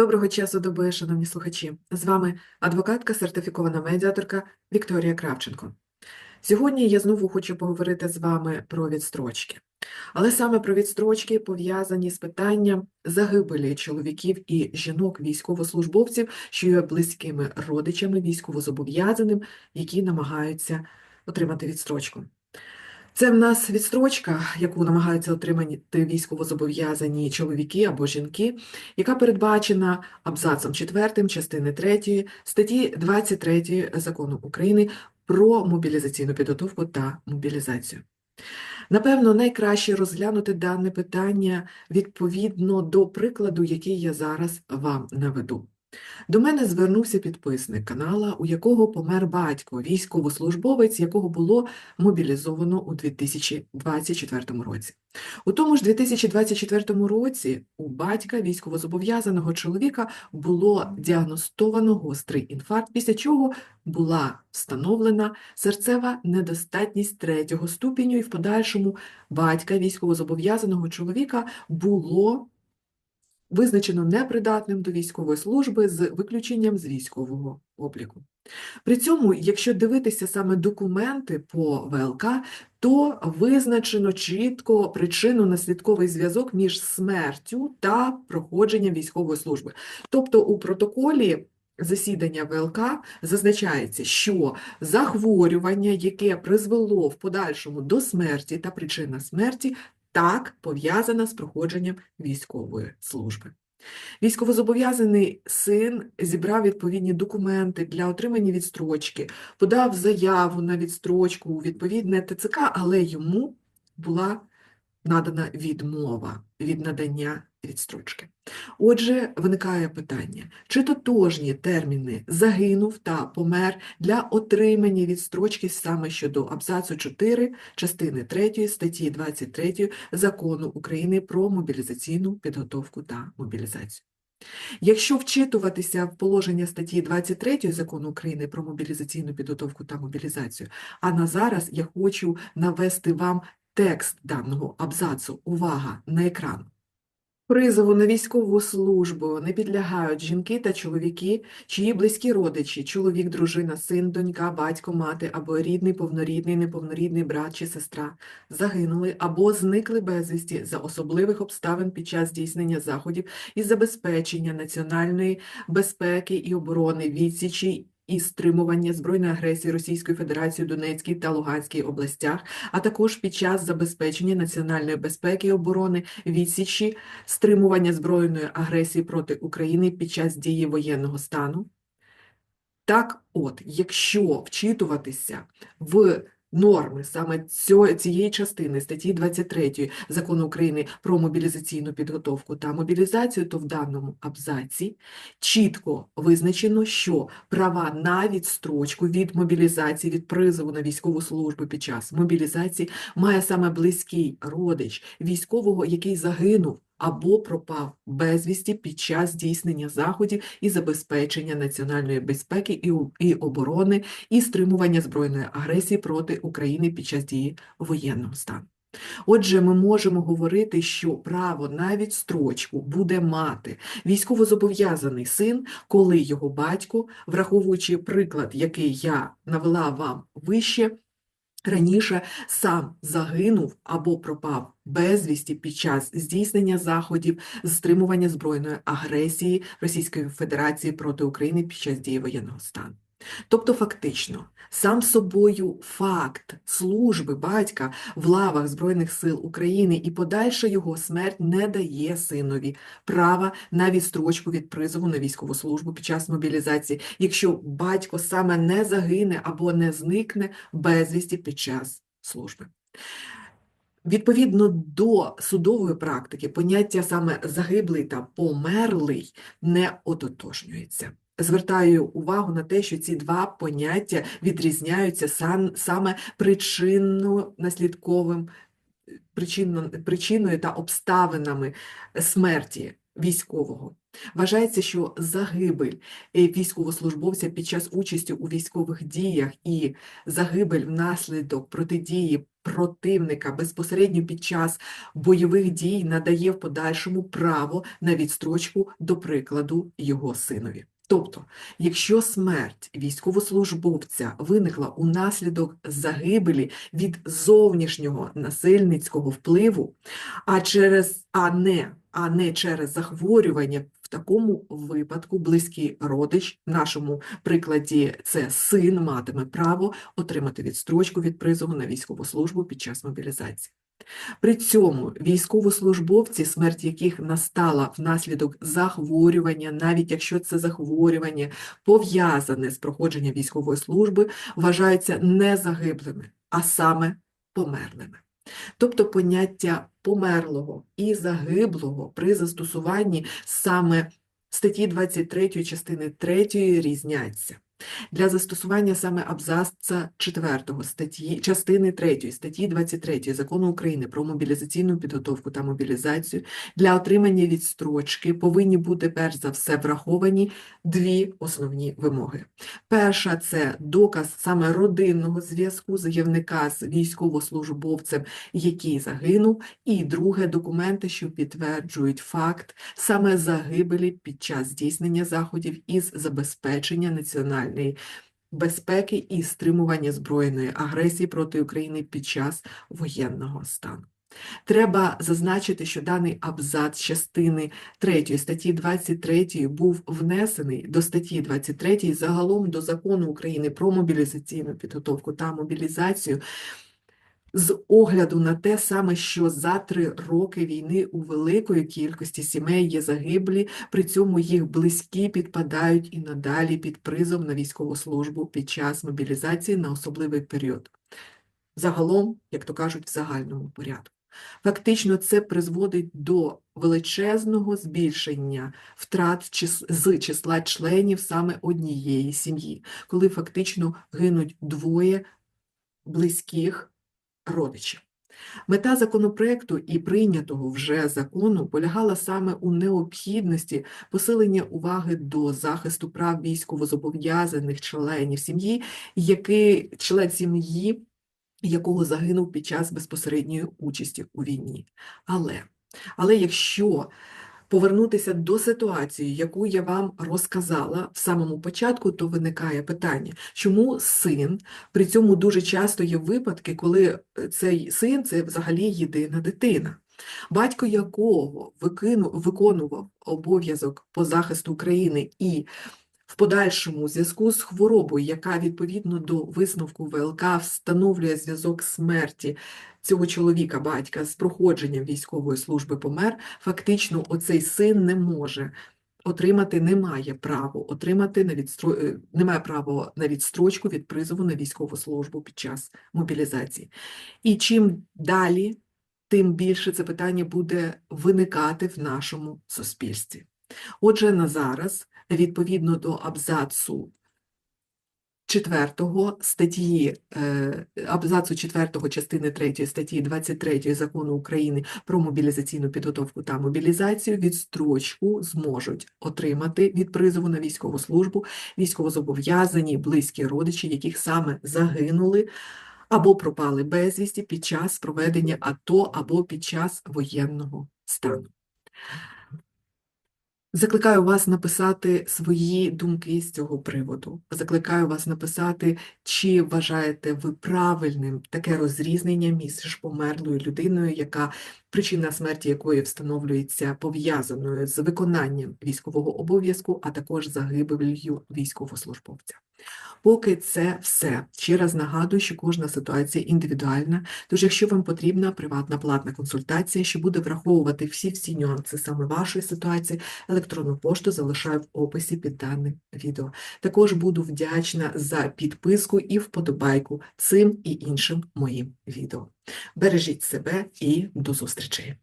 Доброго часу доби, шановні слухачі! З вами адвокатка, сертифікована медіаторка Вікторія Кравченко. Сьогодні я знову хочу поговорити з вами про відстрочки. Але саме про відстрочки пов'язані з питанням загибелі чоловіків і жінок військовослужбовців, що є близькими родичами військовозобов'язаним, які намагаються отримати відстрочку. Це в нас відстрочка, яку намагаються отримати військовозобов'язані чоловіки або жінки, яка передбачена абзацом 4 частини 3 статті 23 Закону України про мобілізаційну підготовку та мобілізацію. Напевно, найкраще розглянути дане питання відповідно до прикладу, який я зараз вам наведу. До мене звернувся підписник канала, у якого помер батько, військовослужбовець, якого було мобілізовано у 2024 році. У тому ж 2024 році у батька військовозобов'язаного чоловіка було діагностовано гострий інфаркт, після чого була встановлена серцева недостатність третього ступеню, і в подальшому батька військовозобов'язаного чоловіка було визначено непридатним до військової служби з виключенням з військового обліку. При цьому, якщо дивитися саме документи по ВЛК, то визначено чітко причинно-наслідковий зв'язок між смертю та проходженням військової служби. Тобто у протоколі засідання ВЛК зазначається, що захворювання, яке призвело в подальшому до смерті та причина смерті, так пов'язана з проходженням військової служби. Військовозобов'язаний син зібрав відповідні документи для отримання відстрочки, подав заяву на відстрочку у відповідне ТЦК, але йому була надана відмова від надання відстрочки. Отже, виникає питання, чи тотожні терміни загинув та помер для отримання відстрочки саме щодо абзацу 4 частини 3 статті 23 Закону України про мобілізаційну підготовку та мобілізацію. Якщо вчитуватися в положення статті 23 Закону України про мобілізаційну підготовку та мобілізацію, а на зараз я хочу навести вам текст даного абзацу. Увага на екран. Призову на військову службу не підлягають жінки та чоловіки, чиї близькі родичі, чоловік, дружина, син, донька, батько, мати або рідний, повнорідний, неповнорідний брат чи сестра загинули або зникли безвісті за особливих обставин під час здійснення заходів із забезпечення національної безпеки і оборони, відсічі і стримування збройної агресії Російської Федерації в Донецькій та Луганській областях, а також під час забезпечення національної безпеки і оборони, відсічі, стримування збройної агресії проти України під час дії воєнного стану. Так от, якщо вчитуватися в норми саме цієї частини статті 23 Закону України про мобілізаційну підготовку та мобілізацію, то в даному абзаці чітко визначено, що права на відстрочку від мобілізації, від призову на військову службу під час мобілізації має саме близький родич військового, який загинув або пропав безвісті під час здійснення заходів і забезпечення національної безпеки і, оборони, і стримування збройної агресії проти України під час дії воєнного стану. Отже, ми можемо говорити, що право на відстрочку буде мати військовозобов'язаний син, коли його батько, враховуючи приклад, який я навела вам вище, раніше сам загинув або пропав безвісті під час здійснення заходів з стримування збройної агресії Російської Федерації проти України під час дії воєнного стану. Тобто, фактично, сам собою факт служби батька в лавах Збройних сил України і подальша його смерть не дає синові права на відстрочку від призову на військову службу під час мобілізації, якщо батько саме не загине або не зникне безвісті під час служби. Відповідно до судової практики, поняття саме загиблий та померлий не ототожнюється. Звертаю увагу на те, що ці два поняття відрізняються сан- саме причинно-наслідковим причинно, причиною та обставинами смерті військового. Вважається, що загибель е, військовослужбовця під час участі у військових діях і загибель внаслідок протидії противника безпосередньо під час бойових дій надає в подальшому право на відстрочку, до прикладу, його синові. Тобто, якщо смерть військовослужбовця виникла унаслідок загибелі від зовнішнього насильницького впливу, а через а не, а не через захворювання, в такому випадку близький родич, в нашому прикладі це син, матиме право отримати відстрочку від призову на військову службу під час мобілізації. При цьому військовослужбовці, смерть яких настала внаслідок захворювання, навіть якщо це захворювання пов'язане з проходженням військової служби, вважаються не загиблими, а саме померлими. Тобто поняття померлого і загиблого при застосуванні саме статті 23 частини 3 різняться. Для застосування саме абзаца 4 статті, частини 3 статті 23 Закону України про мобілізаційну підготовку та мобілізацію для отримання відстрочки повинні бути перш за все враховані дві основні вимоги. Перша це доказ саме родинного зв'язку заявника з військовослужбовцем, який загинув, і друге документи, що підтверджують факт саме загибелі під час здійснення заходів із забезпечення національної безпеки і стримування збройної агресії проти України під час воєнного стану. Треба зазначити, що даний абзац частини 3 статті 23 був внесений до статті 23 загалом до Закону України про мобілізаційну підготовку та мобілізацію з огляду на те саме, що за три роки війни у великої кількості сімей є загиблі, при цьому їх близькі підпадають і надалі під призов на військову службу під час мобілізації на особливий період. Загалом, як то кажуть, в загальному порядку. Фактично, це призводить до величезного збільшення втрат з числа членів саме однієї сім'ї, коли фактично гинуть двоє близьких родичів. Мета законопроекту і прийнятого вже закону полягала саме у необхідності посилення уваги до захисту прав військовозобов'язаних членів сім'ї, який член сім'ї, якого загинув під час безпосередньої участі у війні. Але, Але якщо повернутися до ситуації, яку я вам розказала в самому початку, то виникає питання, чому син, при цьому дуже часто є випадки, коли е, цей син це взагалі єдина дитина. Батько якого виконував обов'язок по захисту України і в подальшому зв'язку з хворобою, яка відповідно до висновку ВЛК встановлює зв'язок смерті цього чоловіка, батька з проходженням військової служби помер, фактично оцей син не може. Отримати не має права отримати на відстро... Е, немає права на відстрочку від призову на військову службу під час мобілізації. І чим далі, тим більше це питання буде виникати в нашому суспільстві. Отже, на зараз відповідно до абзацу 4 статті, е, абзацу 4 частини 3 статті 23 закону України про мобілізаційну підготовку та мобілізацію відстрочку зможуть отримати від призову на військову службу військовозобов'язані близькі родичі, яких саме загинули або пропали безвісті під час проведення АТО або під час воєнного стану. Закликаю вас написати свої думки з цього приводу. Закликаю вас написати, чи вважаєте ви правильним таке розрізнення між померлою людиною, яка причина смерті якої встановлюється пов'язаною з виконанням військового обов'язку, а також загибелью військовослужбовця. Поки це все. Ще раз нагадую, що кожна ситуація індивідуальна, тож якщо вам потрібна приватна платна консультація, що буде враховувати всі-всі нюанси саме вашої ситуації, електронну пошту залишаю в описі під даним відео. Також буду вдячна за підписку і вподобайку цим і іншим моїм відео. Бережіть себе і до зустрічі!